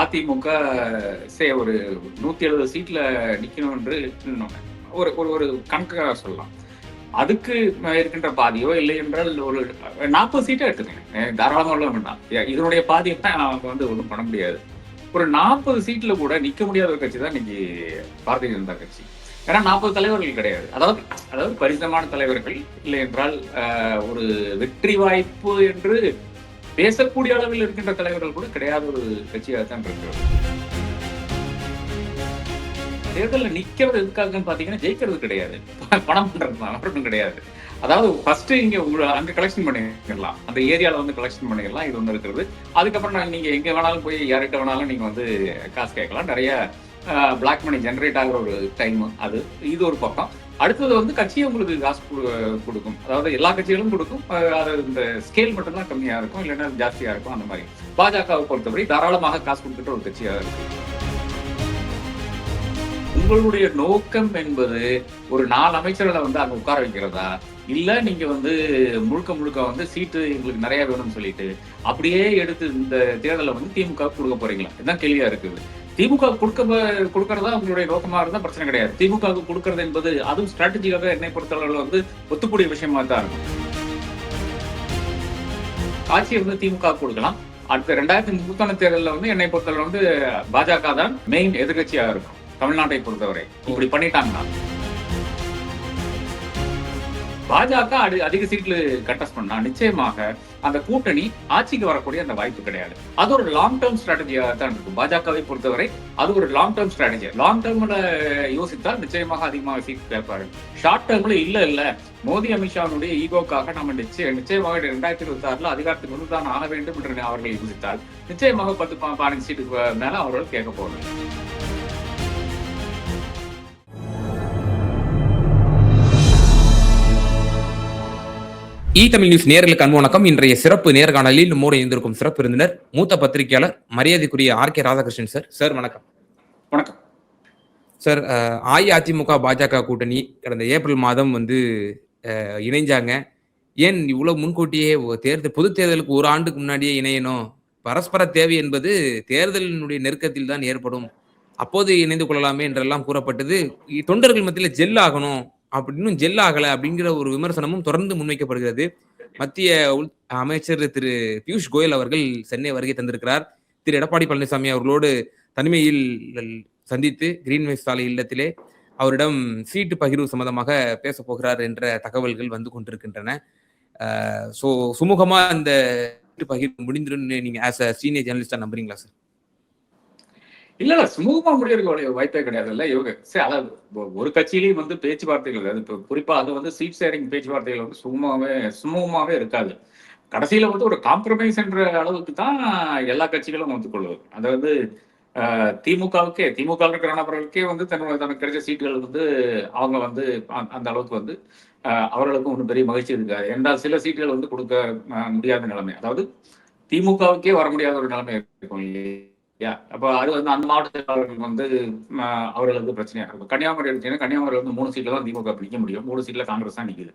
அதிமுக சே ஒரு நூத்தி எழுபது சீட்ல நிற்கணும் என்று ஒரு ஒரு ஒரு கணக்காக சொல்லலாம். அதுக்கு இருக்கின்ற பாதியோ இல்லை என்றால் ஒரு நாற்பது சீட்டை எடுத்துக்கங்க. தாராளமாக உள்ள வேண்டாம். இதனுடைய பாதியை தான் அவங்க வந்து ஒன்றும் பண்ண முடியாது. ஒரு நாற்பது சீட்ல கூட நிக்க முடியாத ஒரு கட்சி தான் இன்னைக்கு பாரதிய ஜனதா கட்சி. ஏன்னா நாற்பது தலைவர்கள் கிடையாது. அதாவது அதாவது பரிசமான தலைவர்கள் இல்லை என்றால் ஒரு வெற்றி வாய்ப்பு என்று பேசக்கூடிய அளவில் இருக்கின்ற தலைவர்கள் கூட கிடையாத ஒரு கட்சியாக தான் இருக்கிறது தேர்தலில் நிக்கிறது எதுக்காகன்னு பாத்தீங்கன்னா ஜெயிக்கிறது கிடையாது. பணம் பண்றது தான் கிடையாது. அதாவது ஃபர்ஸ்ட் இங்க உங்களை அங்க கலெக்ஷன் பண்ணிடலாம். அந்த ஏரியால வந்து கலெக்ஷன் பண்ணிடலாம் இது ஒன்று இருக்கிறது. அதுக்கப்புறம் நீங்க எங்க வேணாலும் போய் யார்கிட்ட வேணாலும் நீங்க வந்து காசு கேட்கலாம். நிறைய பிளாக் மணி ஜென்ரேட் ஆகிற ஒரு டைம் அது. இது ஒரு பக்கம். அடுத்தது வந்து கட்சியை உங்களுக்கு காசு கொடுக்கும். அதாவது எல்லா கட்சிகளும் கொடுக்கும். அது இந்த ஸ்கேல் மட்டும்தான் கம்மியா இருக்கும். இல்லைன்னா ஜாஸ்தியா இருக்கும். அந்த மாதிரி. பாஜகவை பொறுத்தவரை தாராளமாக காசு கொடுத்துட்டு ஒரு கட்சியாக இருக்கு. உங்களுடைய நோக்கம் என்பது ஒரு நாலு அமைச்சர்களை வந்து அங்க உட்கார வைக்கிறதா? இல்ல நீங்க வந்து முழுக்க முழுக்க வந்து சீட்டு எங்களுக்கு நிறைய வேணும்னு சொல்லிட்டு அப்படியே எடுத்து இந்த தேர்தலை வந்து திமுக கொடுக்க போறீங்களா? இதுதான் கேள்வியா இருக்குது. திமுக கொடுக்க கொடுக்கறதா அவங்களுடைய நோக்கமா இருந்தா பிரச்சனை கிடையாது. திமுக கொடுக்கறது என்பது அதுவும் ஸ்ட்ராட்டஜிக்காக என்னை பொறுத்தளவில் வந்து ஒத்துக்கூடிய விஷயமா தான் இருக்கும். ஆட்சியை வந்து திமுக கொடுக்கலாம். அடுத்த ரெண்டாயிரத்தி முப்பத்தொன்னு தேர்தலில் வந்து என்னை பொறுத்தளவு வந்து பாஜக தான் மெயின் எதிர்கட்சியாக இருக்கும். தமிழ்நாட்டை பொறுத்தவரை. இப்படி பண்ணிட்டாங்கன்னா. பாஜக அதிக சீட்ல கண்டஸ்ட் பண்ணா நிச்சயமாக அந்த கூட்டணி ஆட்சிக்கு வரக்கூடிய அந்த வாய்ப்பு கிடையாது. அது ஒரு லாங் டேர்ம் ஸ்ட்ராட்டஜியா தான் இருக்கும். பாஜகவை பொறுத்தவரை அது ஒரு லாங் டேர்ம் ஸ்ட்ராட்டஜி லாங் டேர்ம்ல யோசித்தால் நிச்சயமாக அதிகமாக சீட் கேட்பாரு. ஷார்ட் டேர்ம்ல இல்ல இல்ல. மோடி அமித்ஷாவுடைய ஈகோக்காக நம்ம நிச்சயம் நிச்சயமாக இரண்டாயிரத்தி இருபத்தி ஆறுல அதிகாரத்துக்கு வந்து தான் ஆக வேண்டும் என்று அவர்கள் யோசித்தால் நிச்சயமாக பத்து பதினஞ்சு சீட்டுக்கு மேல அவர்கள் கேட்க போறாங்க இ தமிழ் நியூஸ் நேர்களுக்கு அன்பு வணக்கம். இன்றைய சிறப்பு நேர்காணலில் மூட இருந்திருக்கும் சிறப்பு விருந்தினர் மூத்த பத்திரிகையாளர் மரியாதைக்குரிய R K Radhakrishnan sir. Sir வணக்கம். வணக்கம். சார் அஇஅதிமுக பாஜக கூட்டணி கடந்த ஏப்ரல் மாதம் வந்து இணைஞ்சாங்க. ஏன் இவ்வளவு முன்கூட்டியே தேர்தல் பொது தேர்தலுக்கு ஒரு ஆண்டுக்கு முன்னாடியே இணையணும்? பரஸ்பர தேவை என்பது தேர்தலினுடைய நெருக்கத்தில் தான் ஏற்படும். அப்போது இணைந்து கொள்ளலாமே என்றெல்லாம் கூறப்பட்டது. தொண்டர்கள் மத்தியில் ஜெல் ஆகணும். அப்படின்னு ஜெல் ஆகல அப்படிங்கிற ஒரு விமர்சனமும் தொடர்ந்து முன்வைக்கப்படுகிறது. மத்திய அமைச்சர் திரு பியூஷ் கோயல் அவர்கள் சென்னை வருகை தந்திருக்கிறார். திரு எடப்பாடி பழனிசாமி அவர்களோடு தனிமையில் சந்தித்து கிரீன்வேஸ் சாலை இல்லத்திலே அவரிடம் சீட்டு பகிர்வு சம்பந்தமாக பேச போகிறார் என்ற தகவல்கள் வந்து கொண்டிருக்கின்றன. ஸோ சுமூகமாக அந்த சீட்டு பகிர்வு முடிந்துடும் நீங்கள் ஆஸ் அ சீனியர் ஜேர்னலிஸ்டாக நம்புறீங்களா சார் இல்ல இல்ல சுமூகமா முடியறதுக்கு வாய்ப்பே கிடையாது இல்ல இவங்க சரி அதாவது ஒரு கட்சியிலயும் வந்து பேச்சுவார்த்தைகள் அது குறிப்பா அது வந்து சீட் ஷேரிங் பேச்சுவார்த்தைகள் வந்து சுமூகமாவே சுமூகமாவே இருக்காது. கடைசியில வந்து ஒரு காம்ப்ரமைஸ் என்ற அளவுக்கு தான் எல்லா கட்சிகளும் ஒத்துக்கொள்வது அதாவது திமுகவுக்கே திமுக இருக்கிற நபர்களுக்கே வந்து தன்னோட தனக்கு கிடைச்ச சீட்டுகள் வந்து அவங்க வந்து அந்த அளவுக்கு வந்து அவர்களுக்கும் ஒன்றும் பெரிய மகிழ்ச்சி இருக்காது. என்றால் சில சீட்டுகள் வந்து கொடுக்க முடியாத நிலைமை. அதாவது திமுகவுக்கே வர முடியாத ஒரு நிலைமை இருக்கும் யா அப்போ அது வந்து அந்த மாவட்டத்தில் வந்து அவர்களுக்கு பிரச்சனையாக இருக்கும். கன்னியாகுமரி எடுத்தீங்கன்னா கன்னியாகுமரி வந்து மூணு சீட்டில் தான் திமுக பிடிக்க முடியும். மூணு சீட்டில் காங்கிரஸ் தான் நிற்குது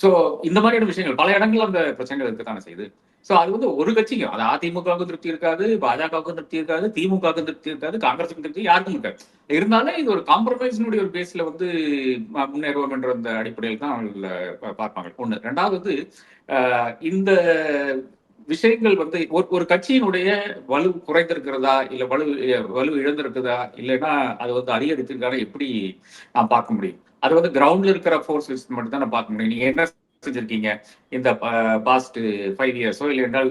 ஸோ இந்த மாதிரியான விஷயங்கள் பல இடங்கள்ல அந்த பிரச்சனைகள் இருக்கத்தானே செய்யுது. ஸோ அது வந்து ஒரு கட்சிக்கும் அது அதிமுகவுக்கும் திருப்தி இருக்காது பாஜகவுக்கும் திருப்தி இருக்காது திமுகவுக்கும் திருப்தி இருக்காது காங்கிரஸுக்கும் திருப்தி யாருக்கும் இருக்காது. இருந்தாலும் இது ஒரு காம்ப்ரமைஸினுடைய ஒரு பேஸ்ல வந்து முன்னேறுவோம் என்ற அந்த அடிப்படையில் தான் அவங்க பார்ப்பாங்க. ஒன்று ரெண்டாவது இந்த விஷயங்கள் வந்து ஒரு ஒரு கட்சியினுடைய வலு குறைந்திருக்கிறதா இல்ல வலு வலு இழந்திருக்குதா இல்லைன்னா அது வந்து அதிகரித்திருக்கான எப்படி நான் பார்க்க முடியும்? அது வந்து கிரவுண்ட்ல இருக்கிற ஃபோர்ஸஸ் மட்டும் தான் நான் பார்க்க முடியும். நீங்க என்ன செஞ்சிருக்கீங்க? இந்த பாஸ்ட் ஃபைவ் இயர்ஸோ இல்லை என்றால்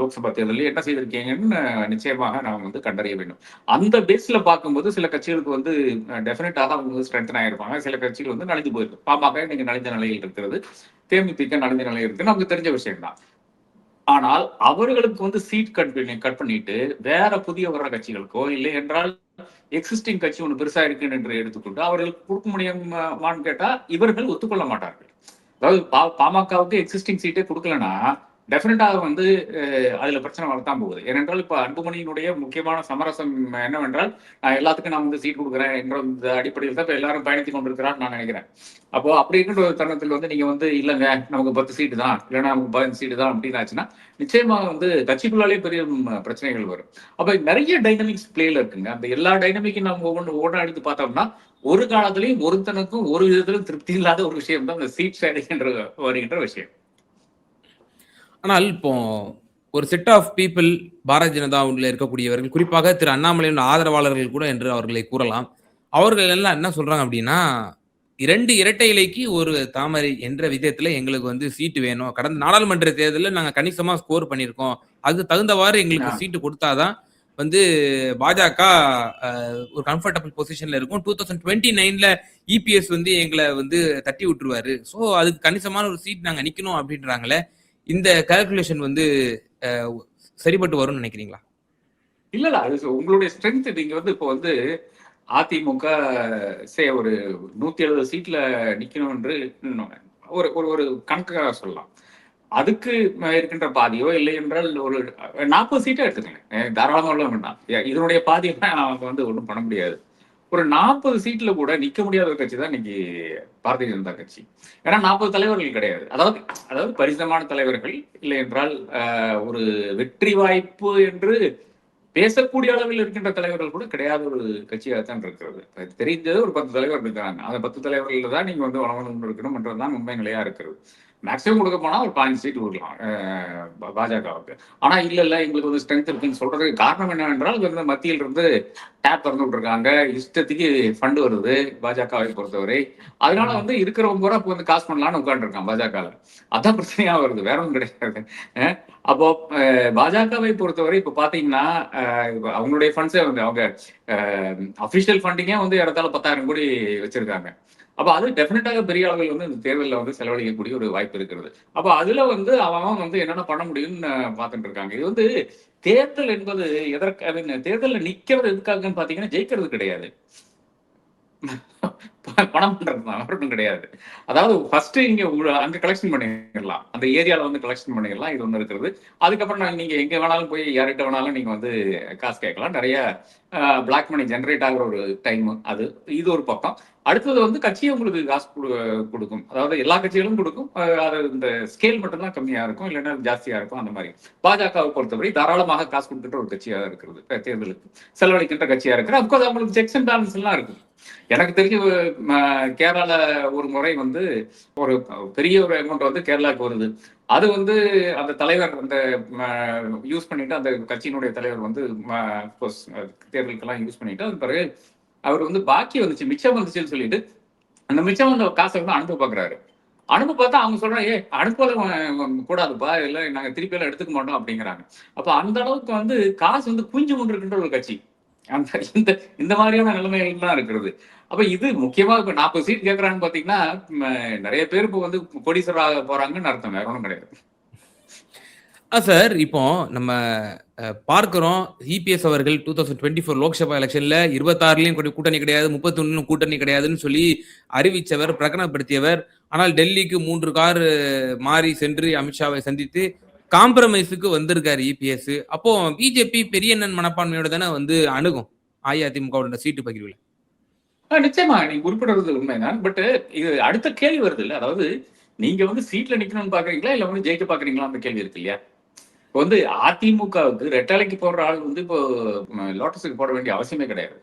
லோக்சபா தேர்தலில் என்ன செய்திருக்கீங்கன்னு நிச்சயமாக நாம் வந்து கண்டறிய வேண்டும். அந்த பேஸ்ல பார்க்கும்போது சில கட்சிகளுக்கு வந்து டெஃபினட்டாக அவங்க வந்து ஸ்ட்ரென்தன் ஆயிருப்பாங்க. சில கட்சிகள் வந்து நலிஞ்சு போயிருக்கு. பாமக இன்னைக்கு நலிந்த நிலையில் இருக்கிறது. தேமுதிக நலிந்த நிலையில் இருக்குது நமக்கு தெரிஞ்ச விஷயம் தான் ஆனால் அவர்களுக்கு வந்து சீட் கட் பண்ணி கட் பண்ணிட்டு வேற புதிய வர்ற கட்சிகளுக்கோ இல்லை என்றால் எக்ஸிஸ்டிங் கட்சி ஒன்று பெருசா இருக்கு என்று எடுத்துக்கொண்டு அவர்களுக்கு கொடுக்க முடியுமான்னு கேட்டா இவர்கள் ஒத்துக்கொள்ள மாட்டார்கள். அதாவது பாமகவுக்கு எக்ஸிஸ்டிங் சீட்டே கொடுக்கலன்னா டெஃபினட்டாக வந்து அதில் பிரச்சனை வளர்த்தான் போகுது. ஏனென்றால் இப்போ அன்புமணியினுடைய முக்கியமான சமரசம் என்னவென்றால் நான் எல்லாத்துக்கும் நான் வந்து சீட் கொடுக்குறேன் என்ற இந்த அடிப்படையில் தான் இப்போ எல்லாரும் பயணித்து கொண்டிருக்கிறான்னு நான் நினைக்கிறேன். அப்போ அப்படி இருக்கின்ற ஒரு தருணத்தில் வந்து நீங்கள் வந்து இல்லைங்க நமக்கு பத்து சீட்டு தான் இல்லைன்னா நமக்கு பதினஞ்சு சீட்டு தான் அப்படின்னு ஆச்சுன்னா நிச்சயமாக வந்து கட்சிக்குள்ளாலே பெரிய பிரச்சனைகள் வரும். அப்போ நிறைய டைனமிக்ஸ் பிளேல இருக்குங்க. அந்த எல்லா டைனமிக்கும் நம்ம ஒவ்வொன்று ஒவ்வொன்றா எடுத்து பார்த்தோம்னா ஒரு காலத்திலையும் ஒருத்தனுக்கும் ஒரு விதத்திலும் திருப்தி இல்லாத ஒரு விஷயம் தான் இந்த சீட் ஷேரிங் என்ற வருகின்ற விஷயம். ஆனால் இப்போ ஒரு செட் ஆஃப் பீப்புள் பாரதிய ஜனதாவில் இருக்கக்கூடியவர்கள் குறிப்பாக திரு அண்ணாமலையின் ஆதரவாளர்கள் கூட என்று அவர்களை கூறலாம். அவர்கள் எல்லாம் என்ன சொல்றாங்க அப்படின்னா இரண்டு இரட்டை இலைக்கு ஒரு தாமரை என்ற விதத்துல எங்களுக்கு வந்து சீட்டு வேணும். கடந்த நாடாளுமன்ற தேர்தலில் நாங்க கணிசமா ஸ்கோர் பண்ணியிருக்கோம். அது தகுந்தவாறு எங்களுக்கு. சீட்டு கொடுத்தாதான் வந்து பாஜக ஒரு கம்ஃபர்டபுள் பொசிஷன்ல இருக்கும். டூ தௌசண்ட் டுவெண்ட்டி நைன்ல இபிஎஸ் வந்து எங்களை வந்து தட்டி விட்டுருவாரு. ஸோ அதுக்கு கணிசமான ஒரு சீட் நாங்க நிக்கணும் அப்படின்றாங்களே இந்த கால்குலேஷன் வந்து சரிபட்டு சரிப்பட்டு வரும்னு நினைக்கிறீங்களா? இல்ல இல்ல அது உங்களுடைய ஸ்ட்ரென்த் நீங்க வந்து இப்போ வந்து அதிமுக சே ஒரு நூத்தி எழுபது சீட்ல நிக்கணும் என்று ஒரு ஒரு ஒரு கணக்காக சொல்லலாம். அதுக்கு இருக்கின்ற பாதியோ இல்லை என்றால் ஒரு நாற்பது சீட்டா எடுத்துக்கலாம் தாராளமாக வேண்டாம். இதனுடைய பாதியெல்லாம் அவங்க வந்து ஒன்றும் பண்ண முடியாது. ஒரு நாற்பது சீட்ல கூட நிக்க முடியாத ஒரு கட்சி தான் இன்னைக்கு பாரதிய ஜனதா கட்சி. ஏன்னா நாற்பது தலைவர்கள் கிடையாது. அதாவது அதாவது பரிசமான தலைவர்கள் இல்லை என்றால் அஹ், ஒரு வெற்றி வாய்ப்பு என்று பேசக்கூடிய அளவில் இருக்கின்ற தலைவர்கள் கூட கிடையாத ஒரு கட்சியாக தான் இருக்கிறது. அது தெரிஞ்சது ஒரு பத்து தலைவர் இருக்கிறாங்க அந்த பத்து தலைவர்கள் தான் நீங்க வந்து வளவனம் இருக்கணும்ன்றதுதான் உண்மை நிலையா இருக்கிறது. மேக்சிமம் கொடுக்க போனா ஒரு பாஞ்சு சீட் கொடுக்கலாம் பாஜகவுக்கு. ஆனா இல்ல இல்ல எங்களுக்கு வந்து ஸ்ட்ரென்த் இருக்குன்னு சொல்றதுக்கு காரணம் என்னவென்றால் வந்து மத்தியில் இருந்து டேப் திறந்து விட்டுருக்காங்க. இஷ்டத்துக்கு ஃபண்டு வருது பாஜகவை பொறுத்தவரை. அதனால வந்து இருக்கிறவங்க பூரா இப்போ வந்து காசு பண்ணலாம்னு உட்காந்துருக்கான் பாஜக அதான் பிரச்சனையா வருது வேற ஒன்றும் கிடையாது. அப்போ அஹ், பாஜகவை பொறுத்தவரை இப்போ இப்ப அவங்களுடைய ஃபண்ட்ஸே வந்து அவங்க அபிஷியல் ஃபண்டிங்கே வந்து இடத்தால பத்தாயிரம் கோடி வச்சிருக்காங்க. அப்ப அது டெஃபினட்டாக பெரிய அளவில் வந்து இந்த தேர்தலில் வந்து செலவழிக்கக்கூடிய ஒரு வாய்ப்பு இருக்கிறது. அப்போ அதுல வந்து அவன் வந்து என்னென்ன பண்ண முடியும்னு பார்த்துட்டு இருக்காங்க. இது வந்து தேர்தல் என்பது எதற்கு தேர்தலில் mean, எதுக்காகன்னு பார்த்தீங்கன்னா ஜெயிக்கிறது கிடையாது. பணம் பண்றது தான் கிடையாது. அதாவது ஃபர்ஸ்ட் இங்க அங்க கலெக்ஷன் பண்ணிடலாம். அந்த ஏரியால வந்து கலெக்ஷன் பண்ணிடலாம் இது ஒண்ணு இருக்கிறது அதுக்கப்புறம் நீங்க எங்க வேணாலும் போய் யார்கிட்ட வேணாலும் நீங்க வந்து காசு கேட்கலாம். நிறைய பிளாக் மணி ஜென்ரேட் ஆகுற ஒரு டைம் அது இது ஒரு பக்கம். அடுத்தது வந்து கட்சியை உங்களுக்கு காசு கொடு- கொடுக்கும். அதாவது எல்லா கட்சிகளும் கொடுக்கும். அது இந்த ஸ்கேல் மட்டும்தான் கம்மியா இருக்கும். இல்லைன்னா ஜாஸ்தியா இருக்கும். அந்த மாதிரி. பாஜகவை பொறுத்தவரை தாராளமாக காசு கொடுத்துட்டு ஒரு கட்சியா இருக்கிறது. தேர்தலுக்கு செலவழிக்கின்ற கட்சியா இருக்கிறது. அப்கோர்ஸ் அவங்களுக்கு செக்ஸ் அண்ட் பேலன்ஸ் எல்லாம் இருக்கு எனக்கு தெரிஞ்சு ம, கேரளால ஒரு முறை வந்து ஒரு பெரிய ஒரு அமௌண்ட் வந்து கேரளாவுக்கு வருது. அது வந்து அந்த தலைவர் அந்த யூஸ் பண்ணிட்டு அந்த கட்சியினுடைய தலைவர் வந்து தேர்தலுக்கெல்லாம் யூஸ் பண்ணிட்டு அது பிறகு அவர் வந்து பாக்கி வந்துச்சு மிச்சம் வந்துச்சுன்னு சொல்லிட்டு அந்த மிச்சம் வந்த காசை வந்து அனுப்ப பாக்குறாரு. அனுப்ப பார்த்தா அவங்க சொல்றாங்க ஏ அனுப்பல கூடாதுப்பா இல்லை நாங்க திருப்பி எல்லாம் எடுத்துக்க மாட்டோம் அப்படிங்கிறாங்க. அப்ப அந்த அளவுக்கு வந்து காசு வந்து குஞ்சு கொண்டிருக்கின்ற ஒரு கட்சி. அந்த இந்த இந்த மாதிரியான நிலைமைகள் தான் இருக்கிறது. அப்ப இது முக்கியமா இப்ப நாற்பது சீட் கேட்கறான்னு பாத்தீங்கன்னா நிறைய பேர் இப்ப வந்து கோடீஸ்வராக போறாங்கன்னு அர்த்தம் வேற ஒன்றும் கிடையாது. சார் இப்போ நம்ம பார்க்கிறோம். இபிஎஸ் அவர்கள் two thousand twenty four Lok Sabha எலெக்ஷன்ல இருபத்தாறுலயும் கூட்டணி கிடையாது முப்பத்தி கூட்டணி கிடையாதுன்னு சொல்லி அறிவிச்சவர் பிரகடனப்படுத்தியவர். ஆனால் டெல்லிக்கு மூன்று கார் மாறி சென்று அமித்ஷாவை சந்தித்து காம்ப்ரமைஸுக்கு வந்திருக்காரு இபிஎஸ் அப்போ பிஜேபி பெரிய அண்ணன் மனப்பான்மையோட தானே வந்து அணுகும் அஇஅதிமுக சீட்டு பகிர்வில்? நிச்சயமா. நீங்க குறிப்பிடுறது உண்மைதான். பட் இது அடுத்த கேள்வி வருது இல்லை? அதாவது நீங்க வந்து சீட்ல நிக்கணும்னு பாக்குறீங்களா? இல்ல வந்து ஜெயிக்க பாக்குறீங்களா அந்த கேள்வி இருக்கு இல்லையா? இப்போ வந்து அதிமுகவுக்கு ரெட்டாலைக்கு போடுற ஆள் வந்து இப்போ லோட்டஸுக்கு போட வேண்டிய அவசியமே கிடையாது.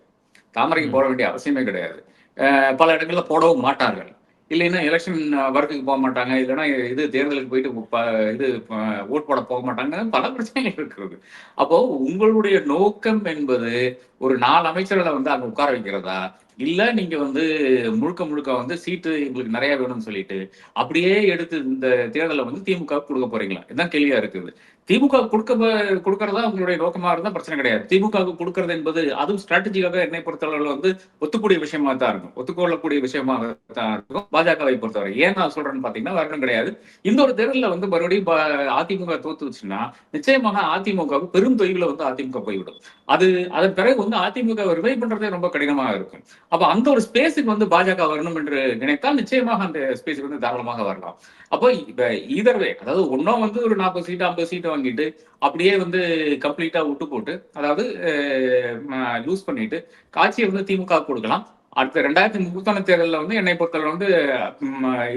தாமரைக்கு போட வேண்டிய அவசியமே கிடையாது. பல இடங்கள்ல போடவும் மாட்டார்கள். இல்லைன்னா எலெக்ஷன் ஒர்க்குக்கு போக மாட்டாங்க. இல்லைன்னா இது தேர்தலுக்கு போயிட்டு இது ஓட் போட போக மாட்டாங்க. பல பிரச்சனைகள் இருக்கிறது அப்போ உங்களுடைய நோக்கம் என்பது ஒரு நாலு அமைச்சர்களை வந்து அங்க உட்கார வைக்கிறதா? இல்ல நீங்க வந்து முழுக்க முழுக்க வந்து சீட்டு எங்களுக்கு நிறைய வேணும்னு சொல்லிட்டு அப்படியே எடுத்து இந்த தேர்தலை வந்து திமுக கொடுக்க போறீங்களா? இதுதான் கேள்வியா இருக்குது. திமுக கொடுக்க கொடுக்கறதா உங்களுடைய நோக்கமா இருந்தா பிரச்சனை கிடையாது. திமுக கொடுக்கறது என்பது அதுவும் ஸ்ட்ராட்டஜிக்காக என்னை பொறுத்தளவில் வந்து ஒத்துக்கூடிய விஷயமா தான் இருக்கும். ஒத்துக்கொள்ளக்கூடிய விஷயமாக தான் இருக்கும். பாஜகவை பொறுத்தவரை. ஏன் நான் சொல்றேன்னு பாத்தீங்கன்னா வரணும் கிடையாது. இந்த ஒரு தேர்தலில் வந்து மறுபடியும் அதிமுக தோத்துச்சுன்னா நிச்சயமாக அதிமுக பெரும் தொய்வுல வந்து அதிமுக போய்விடும். அது அதன் பிறகு வந்து அதிமுக ரிவைவ் பண்றதே ரொம்ப கடினமாக இருக்கும். அப்ப அந்த ஒரு ஸ்பேஸுக்கு வந்து பாஜக வரணும் என்று நினைத்தால் நிச்சயமாக அந்த ஸ்பேஸுக்கு வந்து தாராளமாக வரலாம். அப்போ இப்ப ஈதர்வே அதாவது ஒன்னும் வந்து ஒரு நாற்பது சீட்டு ஐம்பது சீட் வாங்கிட்டு அப்படியே வந்து கம்ப்ளீட்டா விட்டு போட்டு அதாவது லூஸ் பண்ணிட்டு காட்சியை வந்து திமுக கொடுக்கலாம். அடுத்த ரெண்டாயிரத்தி முப்பத்தொன்னு தேர்தலில் வந்து என்னை பொறுத்தவரை வந்து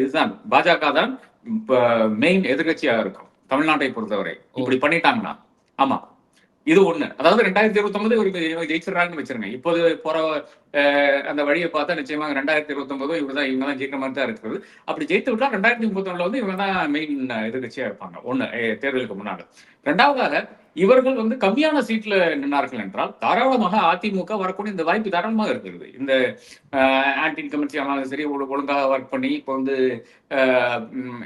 இதுதான். பாஜக தான் மெயின் எதிர்கட்சியாக இருக்கும். தமிழ்நாட்டை பொறுத்தவரை. இப்படி பண்ணிட்டாங்கன்னா. ஆமா. இது ஒண்ணு. அதாவது ரெண்டாயிரத்தி இருபத்தி ஒன்பது இவருக்கு இவங்க ஜெயிச்சிடறாங்கன்னு வச்சிருங்க. இப்போது போற அஹ், அந்த வழியை பார்த்தா நிச்சயமாக ரெண்டாயிரத்தி இருபத்தி ஒன்பதும் இவங்க தான் இவங்க தான் ஜெயிக்கிற மாதிரி தான் இருக்குது. அப்படி ஜெயித்து விட்டா ரெண்டாயிரத்தி முப்பத்தி ஒண்ணுல வந்து இவங்க தான் மெயின் எதிர்கட்சியா இருப்பாங்க. ஒண்ணு தேர்தலுக்கு முன்னாடி இரண்டாவதாக இவர்கள் வந்து கம்மியான சீட்ல நின்றார்கள் என்றால் தாராளமாக அதிமுக வரக்கூடிய இந்த வாய்ப்பு தாராளமாக இருக்கிறது. இந்த ஆன்டி இன்கமன்சி ஆனாலும் சரி ஒழுங்காக ஒர்க் பண்ணி இப்போ வந்து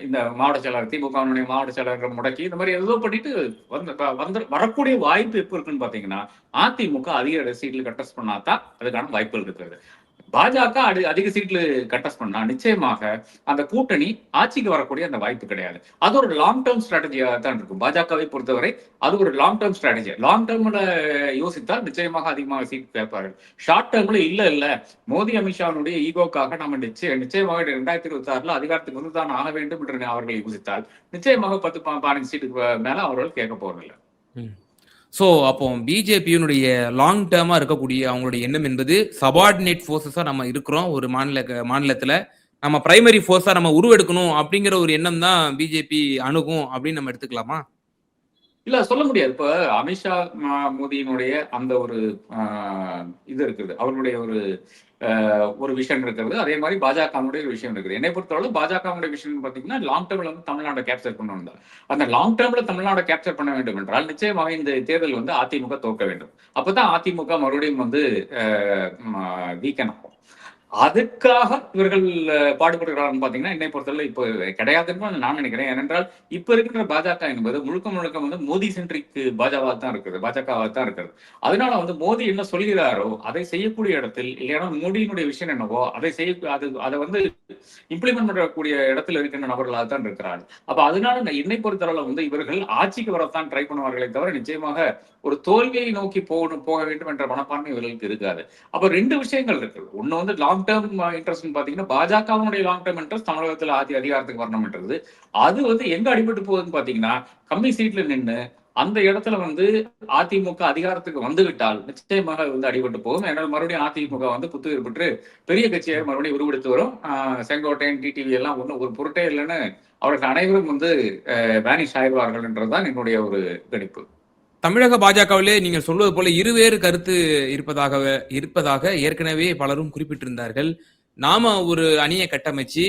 இந்த மாவட்ட செயலாளர் திமுக மாவட்ட செயலாளர்கள் முடக்கி இந்த மாதிரி ஏதோ பண்ணிட்டு வந்து வந்து வரக்கூடிய வாய்ப்பு எப்போ இருக்குன்னு பாத்தீங்கன்னா அதிமுக அதிக சீட்ல கட்டஸ்ட் பண்ணாதான் அதுக்கான வாய்ப்புகள் இருக்கிறது. பாஜக அடி அதிக சீட்ல கட்டஸ்ட் பண்ணா நிச்சயமாக அந்த கூட்டணி ஆட்சிக்கு வரக்கூடிய அந்த வாய்ப்பு கிடையாது. அது ஒரு லாங் டேர்ம் ஸ்ட்ராட்டஜியாக தான் இருக்கும். பாஜகவை பொறுத்தவரை அது ஒரு லாங் டேர்ம் ஸ்ட்ராட்டஜி லாங் டேர்ம்ல யோசித்தால் நிச்சயமாக அதிகமாக சீட் கேட்பார்கள். ஷார்ட் டேர்ம்ல இல்ல இல்ல. மோடி அமித்ஷாவுடைய ஈகோக்காக நம்ம நிச்சய நிச்சயமாக ரெண்டாயிரத்தி இருபத்தி ஆறுல அதிகாரத்துக்கு வந்து தான் ஆக வேண்டும் என்று அவர்கள் யோசித்தால் நிச்சயமாக பத்து பதினஞ்சு சீட்டுக்கு மேல அவர்கள் கேட்க போறதில்லை ஸோ அப்போ பிஜேபியினுடைய லாங் டேர்மாக இருக்கக்கூடிய அவங்களுடைய எண்ணம் என்பது சபார்டினேட் ஃபோர்ஸஸாக நம்ம இருக்கிறோம். ஒரு மாநில மாநிலத்தில் நம்ம பிரைமரி ஃபோர்ஸாக நம்ம உருவெடுக்கணும் அப்படிங்கிற ஒரு எண்ணம் தான் பிஜேபி அணுகும் அப்படின்னு நம்ம எடுத்துக்கலாமா? இல்ல சொல்ல முடியாது. இப்ப அமித்ஷா மோதியினுடைய அந்த ஒரு ஆஹ், இது இருக்குது. அவருடைய ஒரு ஒரு விஷயம் இருக்கிறது அதே மாதிரி பாஜகவுடைய ஒரு விஷயம் இருக்குது. என்னை பொறுத்தவரை பாஜகவுடைய விஷயம் பாத்தீங்கன்னா லாங் டேர்ம்ல வந்து தமிழ்நாட்டை கேப்சர் பண்ணணும் தான். அந்த லாங் டேர்ம்ல தமிழ்நாடு கேப்சர் பண்ண வேண்டும் என்றால் நிச்சயமாக இந்த தேர்தல் வந்து அதிமுக தோற்க வேண்டும். அப்பதான் அதிமுக மறுபடியும் வந்து வீக்கன் ஆகும் அதுக்காக இவர்கள் பாடுபடுகிறார்கள் பாத்தீங்கன்னா என்னை பொறுத்தவரை இப்போ கிடையாதுன்னு நான் நினைக்கிறேன். ஏனென்றால் இப்ப இருக்கிற பாஜக என்பது முழுக்க முழுக்க வந்து மோடி சென்ட்ரிக் பாஜக தான் இருக்குது பாஜகவா தான் இருக்குது அதனால வந்து மோடி என்ன சொல்கிறாரோ அதை செய்யக்கூடிய இடத்தில் இல்லைன்னா மோடியினுடைய விஷயம் என்னவோ அதை செய்ய அது அதை வந்து இம்ப்ளிமெண்ட் பண்ணக்கூடிய இடத்துல இருக்கின்ற நபர்களாக தான் இருக்கிறார்கள். அப்ப அதனால நான் என்னை பொறுத்தளவுல வந்து இவர்கள் ஆட்சிக்கு வரத்தான் ட்ரை பண்ணுவார்களே தவிர நிச்சயமாக ஒரு தோல்வியை நோக்கி போகணும் போக வேண்டும் என்ற மனப்பான்மை இவர்களுக்கு இருக்காது. அப்ப ரெண்டு விஷயங்கள் இருக்கு. ஒன்னு வந்து லாங் டேர்ம் இன்ட்ரெஸ்ட் பாத்தீங்கன்னா பாஜகவுடைய லாங் டேர்ம் இன்ட்ரெஸ்ட் தமிழகத்துல ஆதி அதிகாரத்துக்கு வரணும்ன்றது அது வந்து எங்க அடிபட்டு போகுதுன்னு பாத்தீங்கன்னா கம்மி சீட்ல நின்று அந்த இடத்துல வந்து அதிமுக அதிகாரத்துக்கு வந்துவிட்டால் நிச்சயமாக வந்து அடிபட்டு போகும். ஏன்னா மறுபடியும் அதிமுக வந்து புத்துயிர் பெற்று பெரிய கட்சியை மறுபடியும் உருவெடுத்து வரும். செங்கோட்டையன் டிடிவி எல்லாம் ஒன்றும் ஒரு பொருட்டே இல்லைன்னு அவர்கள் அனைவரும் வந்து வேனிஷ் ஆயிடுவார்கள் என்றதுதான் என்னுடைய ஒரு கணிப்பு. தமிழக பாஜகவிலே நீங்கள் சொல்வது போல இருவேறு கருத்து இருப்பதாக இருப்பதாக ஏற்கனவே பலரும் குறிப்பிட்டிருந்தார்கள். நாம ஒரு அணியை கட்டமைச்சு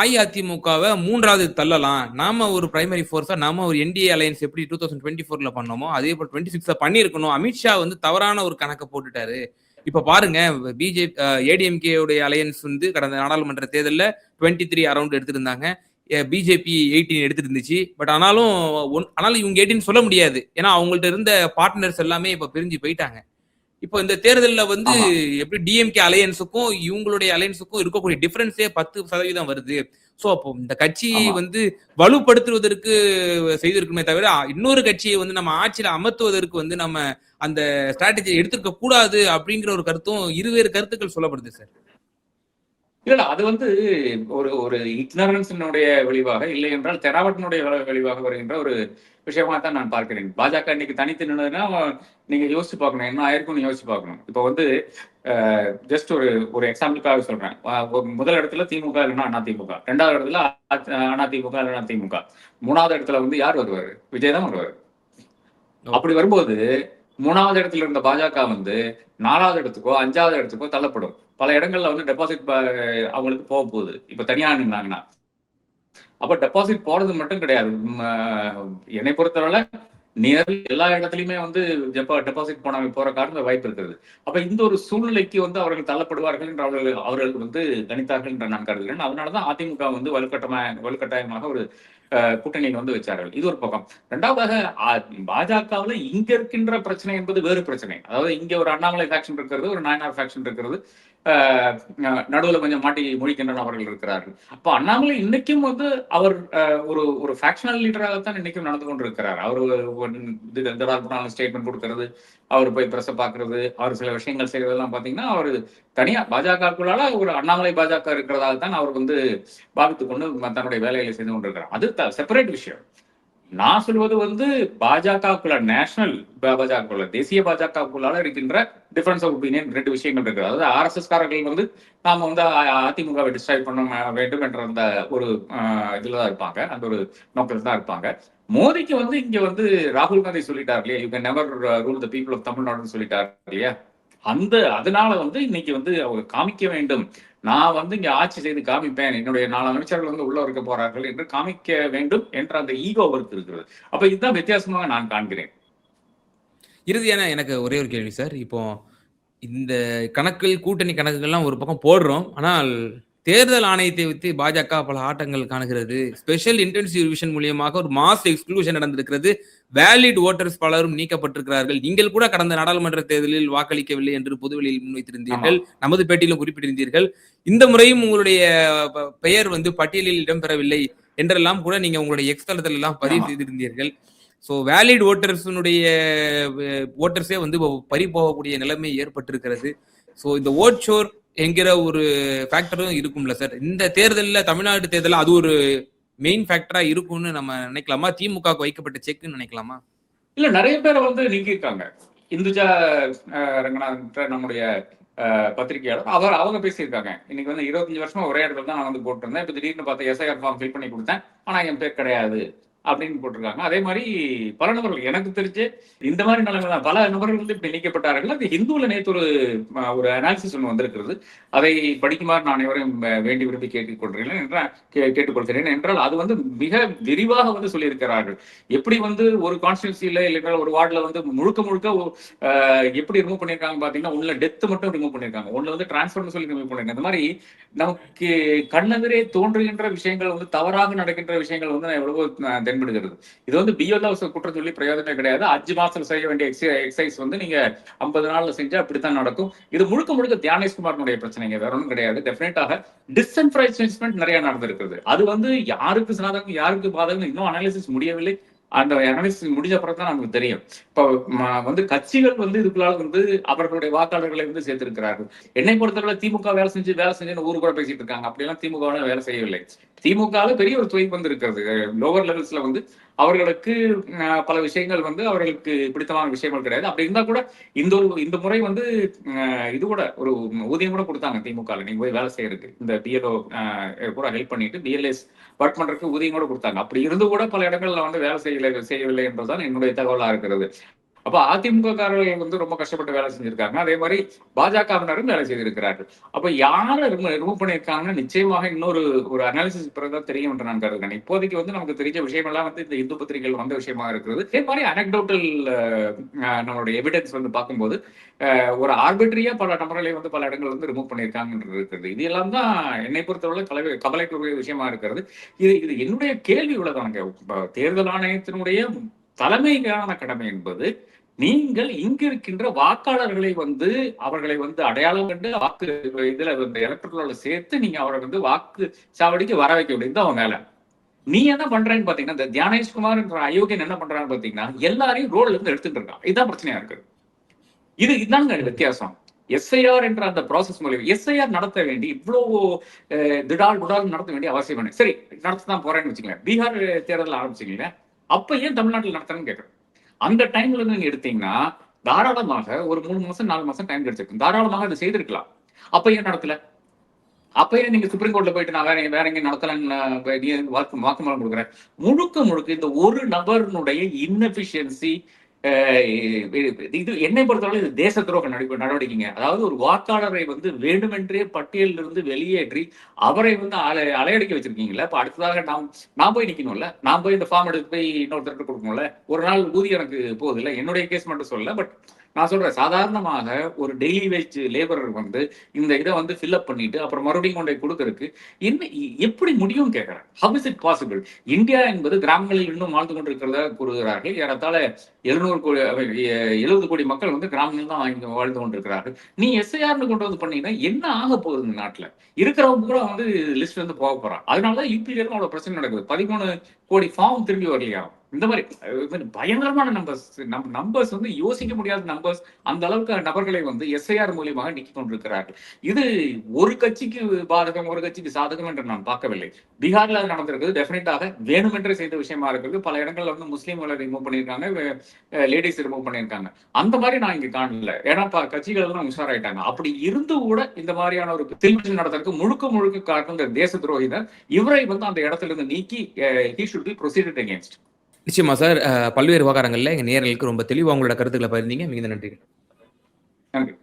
அஇஅதிமுகவை மூன்றாவது தள்ளலாம். நாம ஒரு பிரைமரி ஃபோர்ஸா நாம ஒரு என்டிஏ அலையன்ஸ் எப்படி டூ தௌசண்ட் டுவெண்ட்டி ஃபோர்ல பண்ணோமோ அதே போல் டுவெண்ட்டி சிக்ஸ்ல பண்ணியிருக்கணும். அமித்ஷா வந்து தவறான ஒரு கணக்கை போட்டுட்டாரு. இப்ப பாருங்க பிஜேபி ஏடிஎம்கே உடைய அலையன்ஸ் வந்து கடந்த நாடாளுமன்ற தேர்தலில் டுவெண்ட்டி த்ரீ அரௌண்ட் எடுத்திருந்தாங்க. பிஜேபி எயிட்டீன் எடுத்துட்டு இருந்துச்சு பட் ஆனாலும் ஒன்- ஆனாலும் இவங்க எயிட்டீன் சொல்ல முடியாது. ஏன்னா அவங்கள்ட்ட இருந்த பார்ட்னர்ஸ் எல்லாமே இப்ப பிரிஞ்சு போயிட்டாங்க. இப்போ இந்த தேர்தலில் வந்து. எப்படி டிஎம்கே அலையன்ஸுக்கும் இவங்களுடைய அலையன்ஸுக்கும் இருக்கக்கூடிய டிஃபரன்ஸே பத்து சதவீதம் வருது. சோ அப்போ இந்த கட்சியை. வந்து வலுப்படுத்துவதற்கு செய்திருக்குமே தவிர இன்னொரு கட்சியை வந்து நம்ம ஆட்சியில அமர்த்துவதற்கு வந்து நம்ம அந்த ஸ்ட்ராட்டஜி எடுத்திருக்க கூடாது அப்படிங்கிற ஒரு கருத்தும் இருவேறு கருத்துக்கள் சொல்லப்படுது சார் இல்ல அது வந்து ஒரு ஒரு இக்னரன்ஸினுடைய விளைவாக இல்லை என்றால் தெராவட்டினுடைய விளைவாக வருகின்ற ஒரு விஷயமா தான் நான் பார்க்கிறேன். பாஜக இன்னைக்கு தனித்து நின்னதுன்னா நீங்க யோசிச்சு பார்க்கணும் என்ன ஆயிருக்கும்னு யோசிச்சு பார்க்கணும். இப்போ வந்து ஜஸ்ட் ஒரு ஒரு எக்ஸாம்பிளுக்காக சொல்றேன். முதல் இடத்துல திமுக இல்லைன்னா அண்ணா திமுக. ரெண்டாவது இடத்துல அண்ணா திமுக இல்லைன்னா திமுக. மூணாவது இடத்துல வந்து யார் வருவாரு? விஜய் தான் வருவாரு. அப்படி வரும்போது மூணாவது இடத்துல இருந்த பாஜக வந்து நாலாவது இடத்துக்கோ அஞ்சாவது இடத்துக்கோ தள்ளப்படும். பல இடங்கள்ல வந்து டெபாசிட் அவங்களுக்கு போக போகுது. இப்ப தனியா நின்னாங்கன்னா. அப்ப டெபாசிட் போறது மட்டும் கிடையாது. என்னை பொறுத்தவரை நியர் எல்லா இடத்துலயுமே வந்து டெபாசிட் போன போற காரணம் வாய்ப்பு இருக்கிறது. அப்ப இந்த ஒரு சூழ்நிலைக்கு வந்து அவர்கள் தள்ளப்படுவார்கள் என்று அவர்கள் அவர்கள் வந்து கணித்தார்கள் என்று நான் கருதுகிறேன். அதனாலதான் அதிமுக வந்து வலுக்கட்டமா வலுக்கட்டாயமாக ஒரு அஹ், கூட்டணியில் வந்து வச்சார்கள். இது ஒரு பக்கம். ரெண்டாவதாக பாஜகவில் இங்க இருக்கின்ற பிரச்சனை என்பது வேறு பிரச்சனை. அதாவது இங்க ஒரு அண்ணாமலை ஃபேக்ஷன் இருக்கிறது ஒரு நாயனார் ஃபேக்ஷன் இருக்கிறது. நடுவுல கொஞ்சம் மாட்டி மொழிக்கின்றன அவர்கள் இருக்கிறார்கள். அப்போ அண்ணாமலை இன்னைக்கும் வந்து அவர் அஹ், ஒரு ஒரு ஃபேக்ஷனல் லீடராகத்தான் இன்னைக்கும் நடந்து கொண்டு இருக்கிறார் அவர் ஸ்டேட்மெண்ட் கொடுக்கறது அவர் போய் பிரச பார்க்கறது அவர் சில விஷயங்கள் செய்யறதெல்லாம் பாத்தீங்கன்னா அவர் தனியா பாஜகக்குள்ளால ஒரு அண்ணாமலை பாஜக இருக்கிறதாக தான் அவர் வந்து பாவித்துக் கொண்டு தன்னுடைய வேலைகளை செய்து கொண்டிருக்கிறார். அது செப்பரேட் விஷயம். நான் சொல்வது வந்து பாஜகக்குள்ள நேஷனல் பாஜகக்குள்ள தேசிய பாஜகக்குள்ளால இருக்கின்ற டிஃபரன்ஸ் ஆஃப் ஒப்பீனியன் ரெண்டு விஷயங்கள் இருக்கு அதாவது ஆர்எஸ்எஸ் காரர்கள் வந்து நாம வந்து அதிமுகவை டிஸ்ட்ராய் பண்ண வேண்டும் என்ற அந்த ஒரு அஹ், இதுல தான் இருப்பாங்க. அந்த ஒரு நோக்கத்தில் தான் இருப்பாங்க. மோடிக்கு வந்து இங்க வந்து ராகுல் காந்தி சொல்லிட்டார் இல்லையா? You can never rule the people of தமிழ்நாடுன்னு சொல்லிட்டார் இல்லையா? அந்த அதனால வந்து இன்னைக்கு வந்து அவங்க காமிக்க வேண்டும். நான் வந்து இங்க ஆட்சி செய்து காமிப்பேன். என்னுடைய நாலு அமைச்சர்கள் வந்து உள்ள இருக்க போறார்கள் என்று காமிக்க வேண்டும் என்ற அந்த ஈகோ ஒர்க் இருக்கிறது. அப்ப இதுதான் வித்தியாசமாக நான் காண்கிறேன். இறுதியான எனக்கு ஒரே ஒரு கேள்வி சார். இப்போ இந்த கணக்கில் கூட்டணி கணக்குகள்லாம் ஒரு பக்கம் போடுறோம். ஆனால் தேர்தல் ஆணையத்தை வைத்து பாஜக பல ஆட்டங்கள் காணுகிறது. ஸ்பெஷல் இன்டென்சிவ் ரிவிஷன் மூலியமாக ஒரு மாஸ் எக்ஸ்க்ளூஷன் நடந்திருக்கிறது. வேலிட் ஓட்டர்ஸ் பலரும் நீக்கப்பட்டிருக்கிறார்கள். நீங்கள் கூட கடந்த நாடாளுமன்ற தேர்தலில் வாக்களிக்கவில்லை என்று பொதுவெளியில் முன்வைத்திருந்தீர்கள். நமது பேட்டியிலும் குறிப்பிட்டிருந்தீர்கள். இந்த முறையும் உங்களுடைய பெயர் வந்து பட்டியலில் இடம்பெறவில்லை என்றெல்லாம் கூட நீங்க உங்களுடைய எக்ஸ் தளத்துல எல்லாம் பதிவு. செய்திருந்தீர்கள். ஸோ வேலிட் ஓட்டர்ஸினுடைய ஓட்டர்ஸே வந்து பறி போகக்கூடிய நிலைமை ஏற்பட்டிருக்கிறது. ஸோ இந்த ஓட் ஷோர் என்கிற ஒரு ஃபேக்டரும் இருக்கும்ல சார் இந்த தேர்தலில் தமிழ்நாடு தேர்தலில் அது ஒரு மெயின் ஃபேக்டரா இருக்கும்னு நம்ம நினைக்கலாமா? திமுக வைக்கப்பட்ட செக்னு நினைக்கலாமா? இல்ல நிறைய பேர் வந்து நீக்கியிருக்காங்க இந்துஜா ரங்கநாதன் நம்முடைய பத்திரிகையாளர் அவர் அவங்க பேசியிருக்காங்க. இன்னைக்கு வந்து இருபத்தஞ்சு வருஷமா ஒரே இடத்துல தான் நான் வந்து போட்டிருந்தேன். இப்போ திடீர்னு பார்த்து எஸ்ஐஆர் ஃபார்ம் ஃபில் பண்ணி கொடுத்தேன். ஆனா என் பேர் கிடையாது. அப்படின்னு போட்டிருக்காங்க. அதே மாதிரி பல நபர்கள் எனக்கு தெரிஞ்சு இந்த மாதிரி நிலைமை தான் பல நபர்கள் வந்து இப்படி நீக்கப்பட்டார்கள். அது ஹிந்துவில் நேற்று ஒரு ஒரு அனாலிசிஸ் ஒன்று வந்திருக்கிறது. அதை படிக்குமாறு நான் அனைவரையும் வேண்டி விரும்பி கேட்டுக்கொள்கிறேன் என்றால் கே- கேட்டுக்கொள்கிறேன் என்றால் அது வந்து மிக விரிவாக வந்து சொல்லியிருக்கிறார்கள். எப்படி வந்து ஒரு கான்ஸ்டியூன்சில இல்லைன்னா ஒரு வார்டுல வந்து முழுக்க முழுக்க எப்படி ரிமூவ் பண்ணியிருக்காங்க பாத்தீங்கன்னா உள்ள டெத்து மட்டும் ரிமூவ் பண்ணியிருக்காங்க. ஒன்றில் வந்து டிரான்ஸ்ஃபர்னு சொல்லி ரிமூவ் பண்ணியிருக்காங்க. இந்த மாதிரி நமக்கு கண்ணெதிரே தோன்றுகின்ற விஷயங்கள் வந்து தவறாக நடக்கின்ற விஷயங்கள் வந்து நான் எவ்வளவோ அஹ், தென்படுகிறது இது வந்து பிஎல்ஓ குற்றம் சொல்லி பிரயோஜனமே கிடையாது. அஞ்சு மாசம் செய்ய வேண்டிய எக்ஸசைஸ் வந்து நீங்க ஐம்பது நாள்ல செஞ்சா அப்படித்தான் நடக்கும். இது முழுக்க முழுக்க தியானேஷ்குமாரனுடைய பிரச்சனைங்க. வேற ஒன்றும் கிடையாது. டெஃபினட்டாக டிஸ்என்ஃபிரைஸ்மெண்ட் நிறைய நடந்திருக்கிறது. அது வந்து யாருக்கு சாதகம் யாருக்கு பாதகம் இன்னும் அனாலிசிஸ் முடியவில்லை. அந்த அனாலிசிஸ் முடிஞ்ச அப்புறம் தான் நமக்கு தெரியும். இப்போ வந்து கட்சிகள் வந்து இதுக்குள்ளால வந்து அவர்களுடைய வாக்காளர்களை வந்து சேர்த்திருக்கிறார்கள். என்னை பொறுத்தவரை திமுக வேலை செஞ்சு வேலை செஞ்சுன்னு ஊரு கூட பேசிட்டு இருக்காங்க. அப்படிலாம் திமுக வேலை செய்யவில்லை. திமுக பெரிய ஒரு தொய்வு வந்து இருக்கிறது. லோவர் லெவல்ஸ்ல வந்து அவர்களுக்கு அஹ், பல விஷயங்கள் வந்து அவர்களுக்கு பிடித்தமான விஷயங்கள் கிடையாது. அப்படி இருந்தா கூட இந்த இந்த முறை வந்து இது கூட ஒரு ஊதியம் கூட கொடுத்தாங்க திமுக நீங்க போய் வேலை செய்யறதுக்கு. இந்த பிஎல்ஓ கூட ஹெல்ப் பண்ணிட்டு பிஎல்எஸ் ஒர்க் பண்றதுக்கு ஊதியம் கூட கொடுத்தாங்க. அப்படி இருந்து கூட பல இடங்கள்ல வந்து வேலை செய்யல செய்யவில்லை என்பதுதான் என்னுடைய தகவலா இருக்கிறது. அப்ப அதிமுக காரர்கள் வந்து ரொம்ப கஷ்டப்பட்டு வேலை செஞ்சிருக்காங்க. அதே மாதிரி பாஜகவினரும் வேலை செய்திருக்கிறார்கள். அப்ப யாரை ரிமூவ் பண்ணியிருக்காங்கன்னு நிச்சயமாக இன்னொரு ஒரு அனாலிசிஸ் பிறகுதான் தெரியும் என்று நான் கருதுகிறேன். இப்போதைக்கு வந்து நமக்கு தெரிஞ்ச விஷயமெல்லாம் வந்து இந்த இந்து பத்திரிகைகள் வந்த விஷயமா இருக்கிறது. அதே மாதிரி அனக்டோட்டல் நம்மளுடைய எவிடன்ஸ் வந்து பார்க்கும்போது ஒரு ஆர்பிட்ரியா பல நபர்களை வந்து பல இடங்கள் வந்து ரிமூவ் பண்ணியிருக்காங்கன்றது இருக்கிறது இது எல்லாம் தான் என்னை பொறுத்தவரை கலை கவலைக்குரிய விஷயமா இருக்கிறது. இது இது என்னுடைய கேள்வி உள்ளதாங்க தேர்தல் ஆணையத்தினுடைய தலைமைக்கான கடமை என்பது நீங்கள் இங்க இருக்கின்ற வாக்காளர்களை வந்து அவர்களை வந்து அடையாளம் கண்டு வாக்கு இதுல இந்த எலக்ட்ரலோட சேர்த்து நீங்க அவரை வந்து வாக்கு சாவடிக்கு வர வைக்க முடியுது அவன் வேலை நீ என்ன பண்றேன்னு பாத்தீங்கன்னா இந்த தியானேஷ்குமார் என்ற அயோக்கியன் என்ன பண்றான்னு பாத்தீங்கன்னா எல்லாரையும் ரோட்ல இருந்து எடுத்துட்டு இருக்கான். இதுதான் பிரச்சனையா இருக்கு. இது இதுதாங்க வித்தியாசம். எஸ்ஐஆர் என்ற அந்த ப்ராசஸ் மூலியம் எஸ்ஐஆர் நடத்த வேண்டி இவ்வளவு திடால் குடால் நடத்த வேண்டிய அவசியம் இல்லை. சரி நடத்த தான் போறேன்னு வச்சுக்கலேன் பீகார் தேர்தல் ஆரம்பிச்சிங்களேன் அப்ப ஏன் தமிழ்நாட்டில் நடத்தணும்னு கேட்கறேன் அந்த டைம்ல இருந்து நீங்க எடுத்தீங்கன்னா தாராளமாக ஒரு மூணு மாசம் நாலு மாசம் டைம் கிடைச்சிருக்கும். தாராளமாக அதை செய்திருக்கலாம். அப்ப ஏன் நடத்தல? அப்ப ஏன் நீங்க சுப்ரீம் கோர்ட்ல போயிட்டு நான் வேற வேற எங்க நடத்தலன்னு நீ வாக்கு வாக்குமூலம் கொடுக்குறேன்? முழுக்க முழுக்க இந்த ஒரு நபருடைய இன்னபிஷியன்சி இது என்னை பொறுத்தவரை இது தேச துரோக நடவடிக்கைங்க. அதாவது ஒரு வாக்காளரை வந்து வேண்டுமென்றே பட்டியலில் இருந்து வெளியேற்றி அவரை வந்து அலை அலையடிக்க வச்சிருக்கீங்களா இப்போ அடுத்ததாக நாம் நான் போய் நிற்கணும்ல நான் போய் இந்த ஃபார்ம் எடுத்து போய் இன்னொருத்தருக்கு கொடுக்கணும்ல. ஒரு நாள் ஊதியம் எனக்கு போகுதில்ல. என்னுடைய கேஸ் மட்டும் சொல்லல. பட் நான் சொல்றேன் சாதாரணமாக ஒரு டெய்லி வேஜ் லேபரர் வந்து இந்த இதை வந்து ஃபில்அப் பண்ணிட்டு அப்புறம் மறுபடியும் கொண்டு போய் கொடுக்கறதுக்கு என்ன எப்படி முடியும் கேட்கறேன் how is it possible India என்பது கிராமங்களில் இன்னும் வாழ்ந்து கொண்டிருக்கிறதா கூறுகிறார்கள். ஏறத்தாழ எழுநூறு கோடி எழுபது கோடி மக்கள் வந்து கிராமங்கள் தான் வாங்கி வாழ்ந்து கொண்டிருக்கிறார்கள். நீ எஸ்ஐஆர்னு கொண்டு வந்து பண்ணீங்கன்னா என்ன ஆக போகுது இந்த நாட்டில்? இருக்கிறவங்க கூட வந்து லிஸ்ட் வந்து போக போறான் அதனாலதான் யூபியில அவ்வளவு பிரச்சனை நடக்குது. பதிமூணு கோடி ஃபார்ம் திரும்பி வரலையா? இந்த மாதிரி பயங்கரமான நம்பர்ஸ் நம்ம நம்பர்ஸ் வந்து யோசிக்க முடியாத நம்பர்ஸ் அந்த அளவுக்கு நபர்களை வந்து எஸ்ஐஆர் மூலியமாக நீக்கி கொண்டிருக்கிறார்கள். இது ஒரு கட்சிக்கு பாதகம் ஒரு கட்சிக்கு சாதகம் என்று நான் பார்க்கவில்லை. பீகார்ல அது நடந்திருக்குது. டெஃபினட்டாக வேணுமென்று செய்த விஷயமா இருக்கிறது. பல இடங்கள்ல வந்து முஸ்லீம்களை ரிமூவ் பண்ணியிருக்காங்க. லேடிஸ் ரிமூவ் பண்ணியிருக்காங்க. அந்த மாதிரி நான் இங்க காணல. ஏன்னா கட்சிகள் எல்லாம் உஷாராயிட்டாங்க. அப்படி இருந்து கூட இந்த மாதிரியான ஒரு திருமணம் நடத்துறதுக்கு முழுக்க முழுக்க காரணம் இந்த தேச துரோகிதர் இவரை வந்து அந்த இடத்துல இருந்து நீக்கி he should be proceeded against நிச்சயமா சார். பல்வேறு விவகாரங்கள்ல எங்க நேயர்களுக்கு ரொம்ப தெளிவா உங்களோட கருத்துக்களை பகிர்ந்தீங்க. மிகுந்த நன்றி நன்றி.